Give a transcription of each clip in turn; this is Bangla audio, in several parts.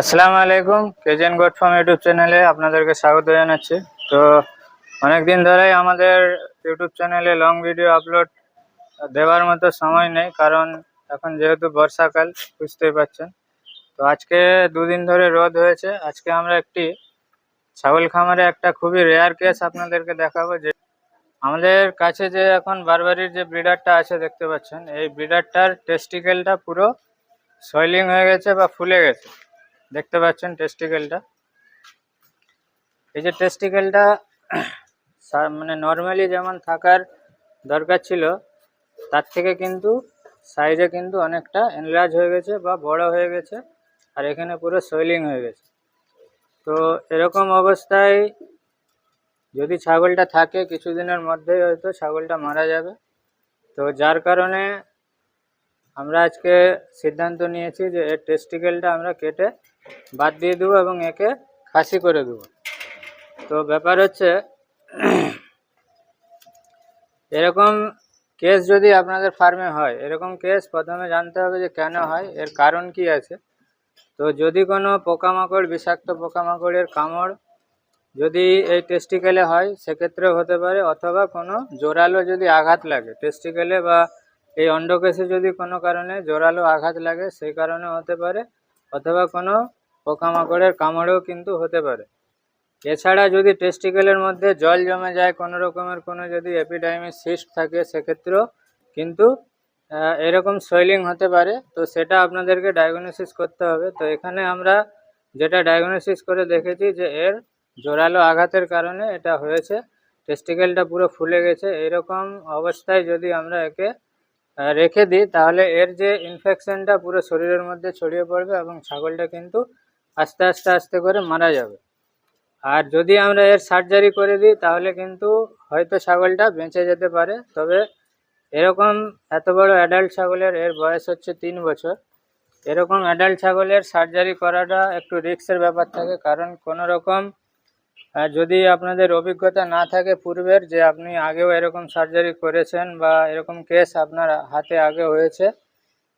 আসসালামু আলাইকুম, কেজেন গোট ফার্ম ইউটিউব চ্যানেলে আপনাদেরকে স্বাগত জানাচ্ছি। তো অনেক দিন ধরেই আমাদের ইউটিউব চ্যানেলে লং ভিডিও আপলোড দেওয়ার মতো সময় নেই, কারণ এখন যেহেতু বর্ষাকাল, বুঝতেই পারছেন। তো আজকে দুদিন ধরে রোদ হয়েছে। আজকে আমরা একটি ছাগল খামারে একটা খুবই রেয়ার কেস আপনাদেরকে দেখাবো যে আমাদের কাছে যে এখন বারবারির যে ব্রিডারটা আছে, দেখতে পাচ্ছেন, এই ব্রিডারটার টেস্টিকেলটা পুরো সয়েলিং হয়ে গেছে বা ফুলে গেছে। দেখতে পাচ্ছেন টেস্টিকেলটা এই যে টেস্টিকেলটা মানে নর্মালি যেমন থাকার দরকার ছিল, তার থেকে কিন্তু সাইজে কিন্তু অনেকটা এনলার্জ হয়ে গেছে বা বড় হয়ে গেছে, আর এখানে পুরো সোয়েলিং হয়ে গেছে। তো এরকম অবস্থায় যদি ছাগলটা থাকে, কিছুদিনের মধ্যেই হয়তো ছাগলটা মারা যাবে। তো যার কারণে আমরা আজকে সিদ্ধান্ত নিয়েছি যে এর টেস্টিকেলটা আমরা কেটে বাদ দিয়ে দেবো এবং একে খাসি করে দেবো। তো ব্যাপার হচ্ছে, এরকম কেস যদি আপনাদের ফার্মে হয়, এরকম কেস প্রথমে জানতে হবে যে কেন হয়, এর কারণ কি আছে। তো যদি কোনো পোকামাকড়, বিষাক্ত পোকামাকড়ের কামড় যদি এই টেস্টিকেলে হয়, সেক্ষেত্রেও হতে পারে, অথবা কোনো জোরালো যদি আঘাত লাগে টেস্টিকেলে বা এই অন্ডকেশে যদি কোনো কারণে জোরালো আঘাত লাগে, সেই কারণে হতে পারে, অথবা কোনো পোকামাকড়ের কামড়েও কিন্তু হতে পারে। এছাড়া যদি টেস্টিকেলের মধ্যে জল জমে যায়, কোনো রকমের কোনো যদি এপিডাইমিস সিস্ট থাকে, সেক্ষেত্রেও কিন্তু এরকম সোয়েলিং হতে পারে। তো সেটা আপনাদেরকে ডায়াগনোসিস করতে হবে। তো এখানে আমরা যেটা ডায়াগনোসিস করে দেখেছি যে এর জোরালো আঘাতের কারণে এটা হয়েছে। টেস্টিকেলটা পুরো ফুলে গেছে। এরকম অবস্থায় যদি আমরা একে রেখে দিই, তাহলে এর যে ইনফেকশনটা পুরো শরীরের মধ্যে ছড়িয়ে পড়বে এবং ছাগলটা কিন্তু আস্তে আস্তে আস্তে করে মারা যাবে। আর যদি আমরা এর সার্জারি করে দিই, তাহলে কিন্তু হয়তো ছাগলটা বেঁচে যেতে পারে। তবে এরকম এত বড় অ্যাডাল্ট ছাগলের এর বয়স হচ্ছে তিন বছর। এরকম অ্যাডাল্ট ছাগলের সার্জারি করাটা একটু রিস্কের ব্যাপার থাকে। কারণ কোনো রকম যদি আপনাদের অভিজ্ঞতা না থাকে পূর্বের যে আপনি আগেও এরকম সার্জারি করেছেন বা এরকম কেস আপনার হাতে আগে হয়েছে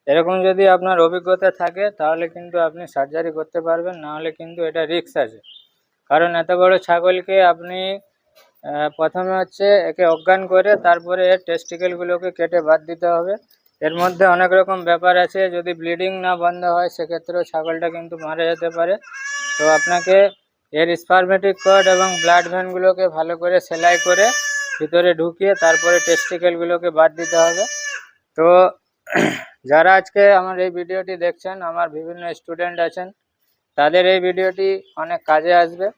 এরকম যদি আপনার অভিজ্ঞতা থাকে, তাহলে কিন্তু আপনি সার্জারি করতে পারবেন, নাহলে কিন্তু এটা রিস্ক আছে। কারণ এত বড় ছাগলকে আপনি প্রথমে হচ্ছে একে অজ্ঞান করে, তারপরে এর টেস্টিকেলগুলোকে কেটে বাদ দিতে হবে। এর মধ্যে অনেক রকম ব্যাপার আছে, যদি ব্লিডিং না বন্ধ হয়, সেক্ষেত্রেও ছাগলটা কিন্তু মারা যেতে পারে। তো আপনাকে এর স্পারমেটিক কর্ড এবং ব্লাড ভ্যানগুলোকে ভালো করে সেলাই করে ভিতরে ঢুকিয়ে, তারপরে টেস্টিকেলগুলোকে বাদ দিতে হবে। তো যারা আজকে আমার এই ভিডিওটি দেখছেন, আমার বিভিন্ন স্টুডেন্ট আছেন, তাদের এই ভিডিওটি অনেক কাজে আসবে।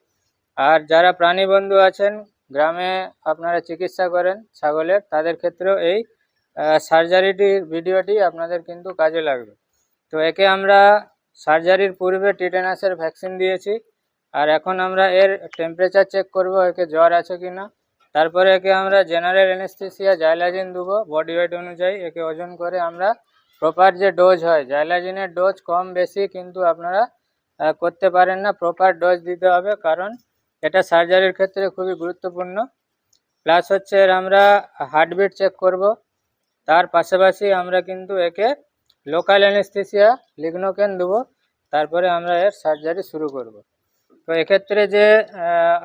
আর যারা প্রাণী বন্ধু আছেন, গ্রামে আপনারা চিকিৎসা করেন ছাগলের, তাদের ক্ষেত্রেও এই সার্জারিটির ভিডিওটি আপনাদের কিন্তু কাজে লাগবে। তো একে আমরা সার্জারির পূর্বে টিটেনাসের ভ্যাকসিন দিয়েছি, আর এখন আমরা এর টেম্পারেচার চেক করব, একে জ্বর আছে কি না তারপরে একে আমরা জেনারেল অ্যানেস্থেসিয়া জাইলাজিন দেবো বডি ওয়েট অনুযায়ী একে ওজন করে আমরা প্রপার যে ডোজ হয় জাইলাজিনের ডোজ কম বেশি কিন্তু আপনারা করতে পারেন না প্রপার ডোজ দিতে হবে কারণ এটা সার্জারির ক্ষেত্রে খুবই গুরুত্বপূর্ণ। প্লাস হচ্ছে এর আমরা হার্টবিট চেক করব, তার পাশাপাশি আমরা কিন্তু একে লোকাল অ্যানেস্থেসিয়া লিগনোকেন দেবো, তারপরে আমরা এর সার্জারি শুরু করব। তো এক্ষেত্রে যে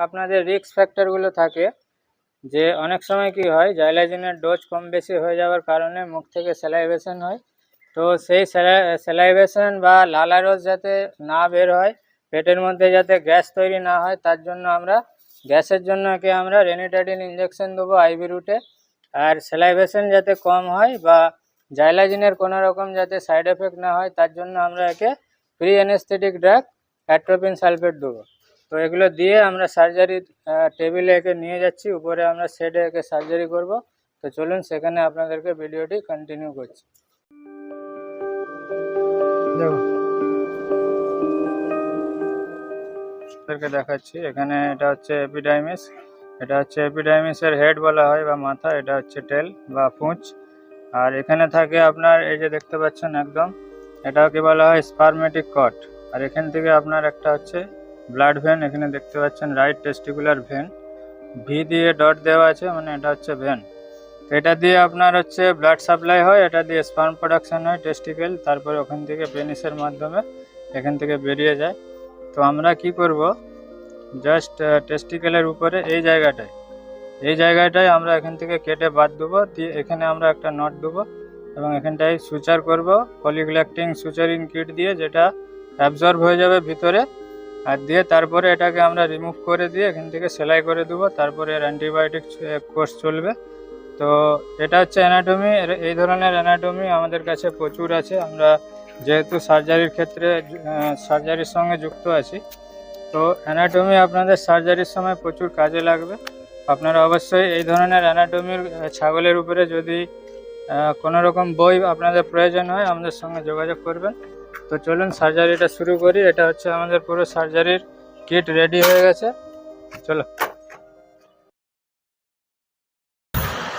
আপনাদের রিস্ক ফ্যাক্টরগুলো থাকে যে অনেক সময় কি হয় জাইলাজিনের ডোজ কম বেশি হয়ে যাওয়ার কারণে মুখ থেকে স্যালাইভেশন হয়। তো সেই স্যালাইভেশন বা লালা লালারস যাতে না বের হয়, পেটের মধ্যে যাতে গ্যাস তৈরি না হয়, তার জন্য আমরা, গ্যাসের জন্য একে আমরা রেনিটাডিন ইঞ্জেকশন দেবো আইভি রুটে। আর স্যালাইভেশন যাতে কম হয় বা জাইলাজিনের কোনো রকম যাতে সাইড এফেক্ট না হয়, তার জন্য আমরা একে pre anaesthetic drug atropine sulphate দেবো। তো এগুলো দিয়ে আমরা সার্জারি টেবিলে একে নিয়ে যাচ্ছি উপরে আমরা সেটে একে সার্জারি করব। তো চলুন সেখানে আপনাদেরকে ভিডিওটি কন্টিনিউ করছি। আপনাদেরকে দেখাচ্ছি এখানে এটা হচ্ছে এপিডাইমিস এটা হচ্ছে এপিডাইমিসের হেড বলা হয় বা মাথা এটা হচ্ছে টেল বা পুঁচ আর এখানে থাকে আপনার এই যে দেখতে পাচ্ছেন একদম এটাকে বলা হয় স্পারমেটিক কট আর এখান থেকে আপনার একটা হচ্ছে ব্লাড ভেন এখানে দেখতে পাচ্ছেন রাইট টেস্টিকুলার ভেন ভি দিয়ে ডট দেওয়া আছে মানে এটা হচ্ছে ভেন এটা দিয়ে আপনার হচ্ছে ব্লাড সাপ্লাই হয়, এটা দিয়ে স্পার্ম প্রোডাকশন হয় টেস্টিকেল তারপরে ওখান থেকে পেনিসের মাধ্যমে এখান থেকে বেরিয়ে যায়। তো আমরা কি করব? জাস্ট টেস্টিকেলের উপরে এই জায়গাটায় এই জায়গাটায় আমরা এখান থেকে কেটে বাদ দেবো, দিয়ে এখানে আমরা একটা নট দেবো, এবং এখানটায় সুচার করব পলিগ্ল্যাক্টিং সুচারিং কিট দিয়ে, যেটা অ্যাবজর্ব হয়ে যাবে ভিতরে। আর দিয়ে তারপরে এটাকে আমরা রিমুভ করে দিয়ে এখান থেকে সেলাই করে দেবো। তারপরে এর অ্যান্টিবায়োটিক কোর্স চলবে। তো এটা হচ্ছে অ্যানাটমি এই ধরনের অ্যানাটমি আমাদের কাছে প্রচুর আছে। আমরা যেহেতু সার্জারির ক্ষেত্রে সার্জারির সঙ্গে যুক্ত আছি। তো অ্যানাটমি আপনাদের সার্জারির সময় প্রচুর কাজে লাগবে। আপনারা অবশ্যই এই ধরনের অ্যানাটমির ছাগলের উপরে যদি কোনো রকম বই আপনাদের প্রয়োজন হয়, আমাদের সঙ্গে যোগাযোগ করবেন। তো চলুন সার্জারিটা শুরু করি। এটা হচ্ছে আমাদের পুরো সার্জারির কিট রেডি হয়ে গেছে। চলো।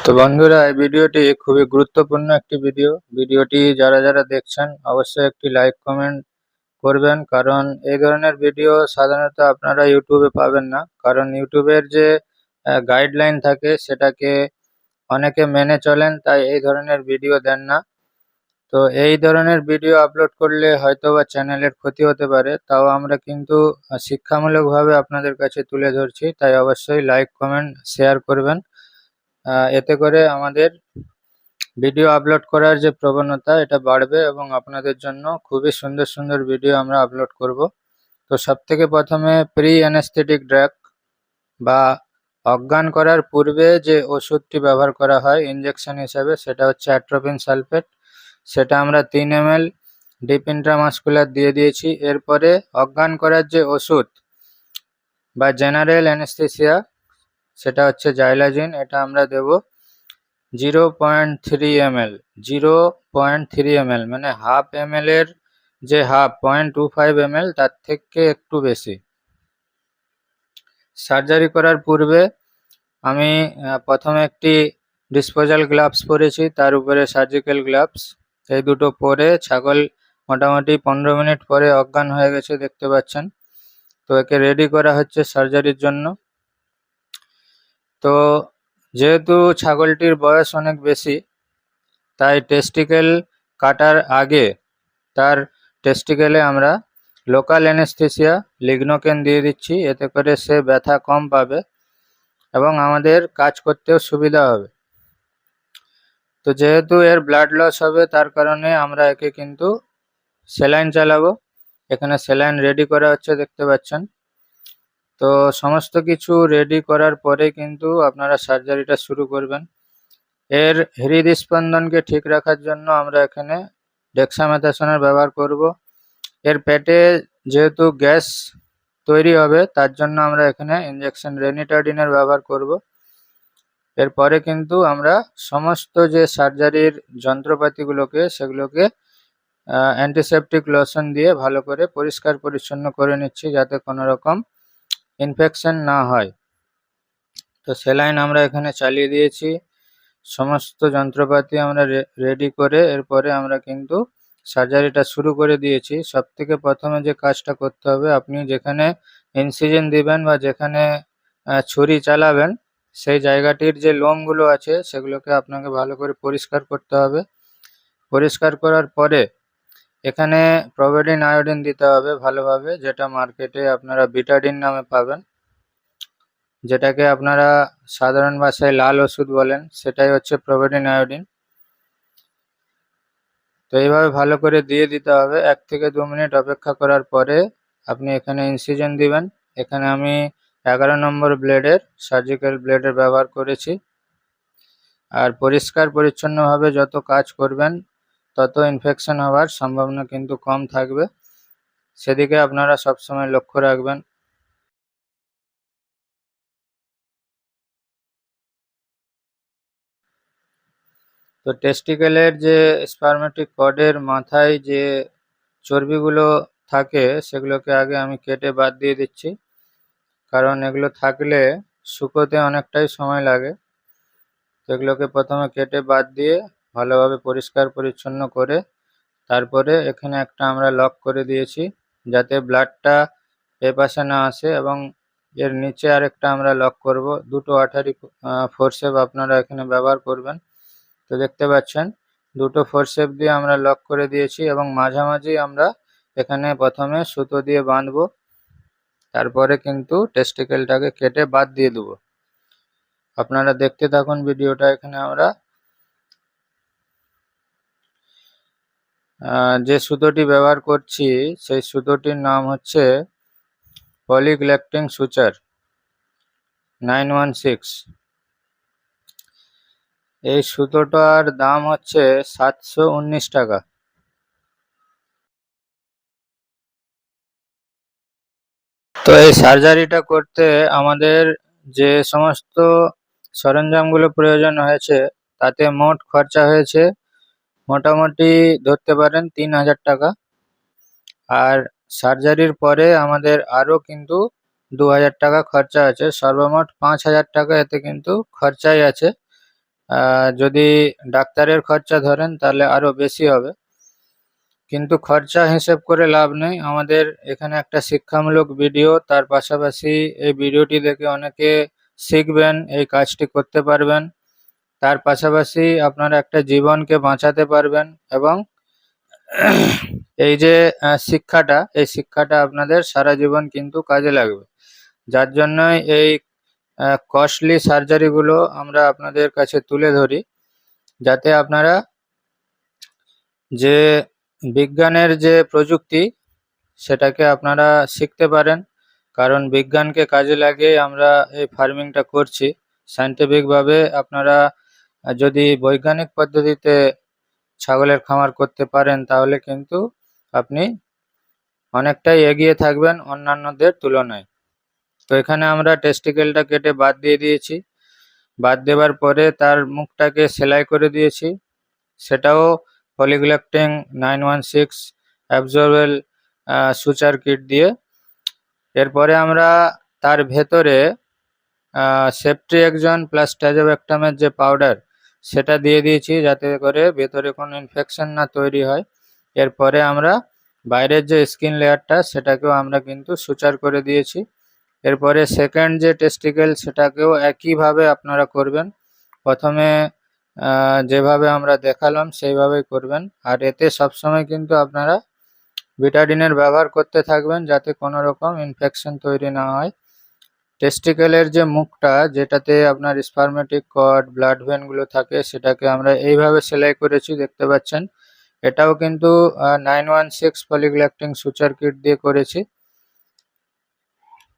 তো বন্ধুরা, এই ভিডিওটি খুবই গুরুত্বপূর্ণ একটি ভিডিও। ভিডিওটি যারা যারা দেখছেন, অবশ্যই একটি লাইক কমেন্ট করবেন। কারণ এই ধরনের ভিডিও সাধারণত আপনারা ইউটিউবে পাবেন না। কারণ ইউটিউবের যে গাইডলাইন থাকে, সেটাকে অনেকে মেনে চলেন, তাই এই ধরনের ভিডিও দেন না। তো এই ধরনের ভিডিও আপলোড করলে হয়তো বা চ্যানেলের ক্ষতি হতে পারে, তাও আমরা কিন্তু শিক্ষামূলকভাবে আপনাদের কাছে তুলে ধরছি, তাই অবশ্যই লাইক কমেন্ট শেয়ার করবেন। এতে করে আমাদের ভিডিও আপলোড করার যে প্রবণতা, এটা বাড়বে এবং আপনাদের জন্য খুবই সুন্দর সুন্দর ভিডিও আমরা আপলোড করব। তো সব থেকে প্রথমে প্রি অ্যানেস্থেটিক ড্রাগ বা অজ্ঞান করার পূর্বে যে ওষুধটি ব্যবহার করা হয় ইনজেকশন হিসাবে, সেটা হচ্ছে অ্যাট্রোপিন সালফেট সেটা আমরা তিন এম এল ডিপ ইন্ট্রামাস্কুলার দিয়ে দিয়েছি। এরপরে অজ্ঞান করার যে ওষুধ বা জেনারেল অ্যানেস্থেসিয়া, সেটা হচ্ছে জাইলাজিন, এটা আমরা দেব zero point three M L zero point three M L মানে হাফ এম এর যে half, point two five M L তার থেকে একটু বেশি। সার্জারি করার পূর্বে আমি প্রথমে একটি ডিসপোজাল গ্লাভস পরেছি, তার উপরে সার্জিক্যাল গ্লাভস। এই দুটো পরে ছাগল মোটামুটি পনেরো মিনিট পরে অজ্ঞান হয়ে গেছে, দেখতে পাচ্ছেন। তো একে রেডি করা হচ্ছে সার্জারির জন্য। তো যেহেতু ছাগলটির বয়স অনেক বেশি, তাই টেস্টিকেল কাটার আগে তার টেস্টিকেলে আমরা লোকাল অ্যানেস্থেসিয়া লিগনোকেন দিয়ে দিচ্ছি, এতে করে সে ব্যথা কম পাবে এবং আমাদের কাজ করতেও সুবিধা হবে। তো যেহেতু এর ব্লাড লস হবে, তার কারণে আমরা একে কিন্তু স্যালাইন চালাবো। এখানে স্যালাইন রেডি করা হচ্ছে, দেখতে পাচ্ছেন। তো সমস্ত কিছু রেডি করার পরে কিন্তু আপনারা সার্জারিটা শুরু করবেন। এর হৃদস্পন্দনকে ঠিক রাখার জন্য আমরা এখানে ডেক্সামেথাসনের ব্যবহার করব। এর পেটে যেহেতু গ্যাস তৈরি হবে, তার জন্য আমরা এখানে ইনজেকশন রেনিটাডিনের ব্যবহার করব। এরপরে কিন্তু আমরা সমস্ত যে সার্জারির যন্ত্রপাতিগুলোকে, সেগুলোকে অ্যান্টিসেপটিক লোশন দিয়ে ভালো করে পরিষ্কার পরিচ্ছন্ন করে নিচ্ছি যাতে কোনো রকম ইনফেকশন না হয়। তো সেলাইন আমরা এখানে চালিয়ে দিয়েছি। সমস্ত যন্ত্রপাতি আমরা রেডি করে এরপরে আমরা কিন্তু সার্জারিটা শুরু করে দিয়েছি। সব থেকে প্রথমে যে কাজটা করতে হবে, আপনি যেখানে ইনসিজেন দিবেন বা যেখানে ছুরি চালাবেন সেই জায়গাটির যে লোমগুলো আছে, সেগুলোকে আপনাকে ভালো করে পরিষ্কার করতে হবে। পরিষ্কার করার পরে এখানে প্রোভেডিন আয়োডিন দিতে হবে ভালোভাবে, যেটা মার্কেটে আপনারা বিটাডিন নামে পাবেন। যেটাকে আপনারা সাধারণ ভাষায় লাল ওষুধ বলেন, সেটাই হচ্ছে প্রোভেডিন আয়োডিন। তো এইভাবে ভালো করে দিয়ে দিতে হবে। এক থেকে দু মিনিট অপেক্ষা করার পরে আপনি এখানে ইনসিজন দিবেন। এখানে আমি এগারো নম্বর ব্লেডের সার্জিক্যাল ব্লেডের ব্যবহার করেছি। আর পরিষ্কার, পরিচ্ছন্নভাবে যত কাজ করবেন, তত ইনফেকশন হওয়ার সম্ভাবনা কিন্তু কম থাকবে। সেদিকে আপনারা সবসময় লক্ষ্য রাখবেন। তো টেস্টিকেলের যে স্পারমেটিক কর্ডের মাথায় যে চর্বিগুলো থাকে, সেগুলোকে আগে আমি কেটে বাদ দিয়ে দিচ্ছি। কারণ এগুলো থাকলে শুকোতে অনেকটাই সময় লাগে। এগুলোকে প্রথমে কেটে বাদ দিয়ে ভালোভাবে পরিষ্কার পরিচ্ছন্ন করে তারপরে এখানে একটা আমরা লক করে দিয়েছি যাতে ব্লাডটা এ পাশে না আসে এবং এর নিচে আরেকটা আমরা লক করব। দুটো আঠারি ফোরসেপ আপনারা এখানে ব্যবহার করবেন। তো দেখতে পাচ্ছেন, দুটো ফোরসেপ দিয়ে আমরা লক করে দিয়েছি এবং মাঝামাঝি আমরা এখানে প্রথমে সুতো দিয়ে বাঁধবো। তারপরে কিন্তু টেস্টিকেলটাকে কেটে বাদ দিয়ে দেবো। আপনারা দেখতে থাকুন ভিডিওটা এখানে আমরা। যে সুতোটি ব্যবহার করছি, সেই সুতোটির নাম হচ্ছে polyglactin suture nine one six এই সুতোটার দাম হচ্ছে সাতশো উনিশ টাকা। তো এই সার্জারিটা করতে আমাদের যে সমস্ত সরঞ্জামগুলো প্রয়োজন হয়েছে, তাতে মোট খরচা হয়েছে মোটামুটি ধরতে পারেন তিন হাজার টাকা। আর সার্জারির পরে আমাদের আরও কিন্তু দু হাজার টাকা খরচা আছে, সর্বমোট পাঁচ হাজার টাকা এতে কিন্তু খরচাই আছে। যদি ডাক্তারের খরচা ধরেন তাহলে আরও বেশি হবে। কিন্তু খরচা হিসেব করে লাভ নেই। আমাদের এখানে একটা শিক্ষামূলক ভিডিও, তার পাশাপাশি এই ভিডিওটি দেখে অনেকে শিখবেন, এই কাজটি করতে পারবেন। তার পাশাপাশি আপনারা একটা জীবনকে বাঁচাতে পারবেন এবং এই যে শিক্ষাটা, এই শিক্ষাটা আপনাদের সারা জীবন কিন্তু কাজে লাগবে। যার জন্যই এই কস্টলি সার্জারিগুলো আমরা আপনাদের কাছে তুলে ধরি। যাতে আপনারা যে বিজ্ঞানের যে প্রযুক্তি, সেটাকে আপনারা শিখতে পারেন। কারণ বিজ্ঞানকে কাজে লাগিয়ে আমরা এই ফার্মিংটা করছি। সায়েন্টিফিকভাবে আপনারা যদি বৈজ্ঞানিক পদ্ধতিতে ছাগলের খামার করতে পারেন, তাহলে কিন্তু আপনি অনেকটাই এগিয়ে থাকবেন অন্যান্যদের তুলনায়। তো এখানে আমরা টেস্টিকেলটা কেটে বাদ দিয়ে দিয়েছি। বাদ দেওয়ার পরে তার মুখটাকে সেলাই করে দিয়েছি। সেটাও polyglactin nine one six absorbable suture kit দিয়ে। এরপরে আমরা তার ভেতরে সেফটি একজন প্লাস ট্যাজোব্যাকটামের যে পাউডার সেটা দিয়ে দিয়েছি যাতে করে ভেতরে কোনো ইনফেকশন না তৈরি হয়। এরপরে আমরা বাইরের যে স্কিন লেয়ারটা সেটাকেও আমরা কিন্তু সুচার করে দিয়েছি। এরপরে সেকেন্ড যে টেস্টিকেল সেটাকেও একইভাবে আপনারা করবেন। প্রথমে যেভাবে আমরা দেখালাম, সেইভাবেই করবেন। আর এতে সবসময় কিন্তু আপনারা বিটাডিনের ব্যবহার করতে থাকবেন, যাতে কোনো রকম ইনফেকশন তৈরি না হয়। টেস্টিকেলের যে মুখটা, যেটাতে আপনার স্পারমেটিক কর্ড ব্লাড ভেনগুলো থাকে, সেটাকে আমরা এইভাবে সেলাই করেছি, দেখতে পাচ্ছেন। এটাও কিন্তু nine one six polyglactin suture kit দিয়ে করেছি।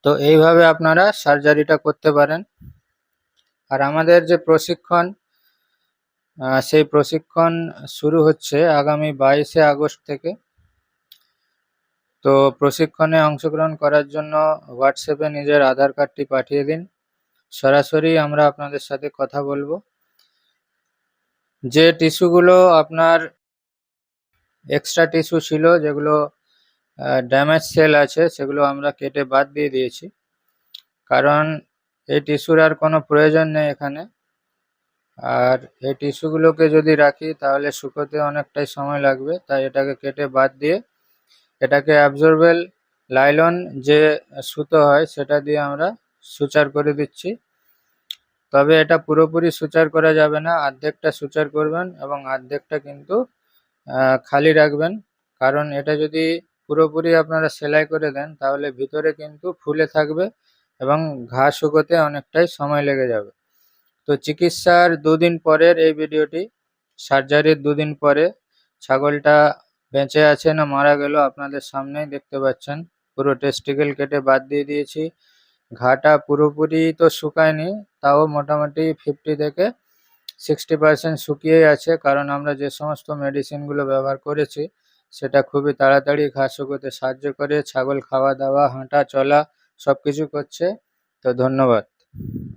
তো এইভাবে আপনারা সার্জারিটা করতে পারেন। আর আমাদের যে প্রশিক্ষণ সেই প্রশিক্ষণ শুরু হচ্ছে আগামী বাইশে আগস্ট থেকে। তো প্রশিক্ষণে অংশগ্রহণ করার জন্য হোয়াটসঅ্যাপে নিজের আধার কার্ডটি পাঠিয়ে দিন। সরাসরি আমরা আপনাদের সাথে কথা বলব। যে টিস্যুগুলো আপনার এক্সট্রা টিস্যু ছিল, যেগুলো ড্যামেজ সেল আছে, সেগুলো আমরা কেটে বাদ দিয়ে দিয়েছি। কারণ এই টিস্যুর আর কোনো প্রয়োজন নেই এখানে। আর এই টিস্যুগুলোকে যদি রাখি, তাহলে শুকোতে অনেকটাই সময় লাগবে। তাই এটাকে কেটে বাদ দিয়ে এটাকে অ্যাবজর্বেল লাইলন যে সুতো হয়, সেটা দিয়ে আমরা সুচার করে দিচ্ছি। তবে এটা পুরোপুরি সুচার করা যাবে না। অর্ধেকটা সুচার করবেন এবং অর্ধেকটা কিন্তু খালি রাখবেন। কারণ এটা যদি পুরোপুরি আপনারা সেলাই করে দেন, তাহলে ভিতরে কিন্তু ফুলে থাকবে এবং ঘা শুকোতে অনেকটাই সময় লেগে যাবে। তো চিকিৎসার দুদিন পরের এই ভিডিওটি, সার্জারির দুদিন পরে ছাগলটা বেঁচে আছে না মারা গেল আপনাদের সামনেই দেখতে পাচ্ছেন। পুরো টেস্টিকেল কেটে বাদ দিয়ে দিয়েছি। ঘাটা পুরোপুরি তো শুকায়নি, তাও মোটামুটি ফিফটি থেকে সিক্সটি পার্সেন্ট শুকিয়েই আছে। কারণ আমরা যে সমস্ত মেডিসিনগুলো ব্যবহার করেছি, সেটা খুবই তাড়াতাড়ি ঘা শুকোতে সাহায্য করে, ছাগল খাওয়া দাওয়া, হাঁটা চলা সব কিছু করছে। তো ধন্যবাদ।